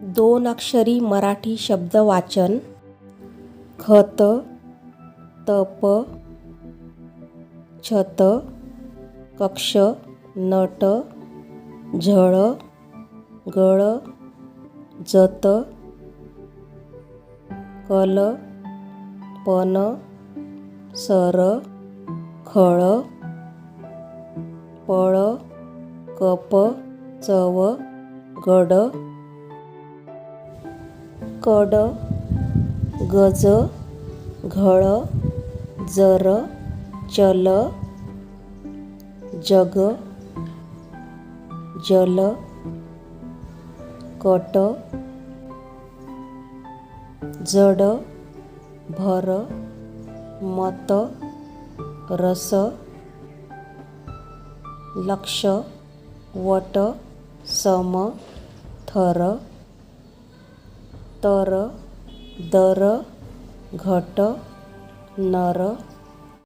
दोन अक्षरी मराठी शब्द वाचन खत तप छत कक्ष नट झळ गळ जत कल पन सर खळ पळ कप चव गड कड गज घळ जर चल जग जल कट जड भर मत रस लक्ष वट सम थर ତର ଦର ଘଟ ନର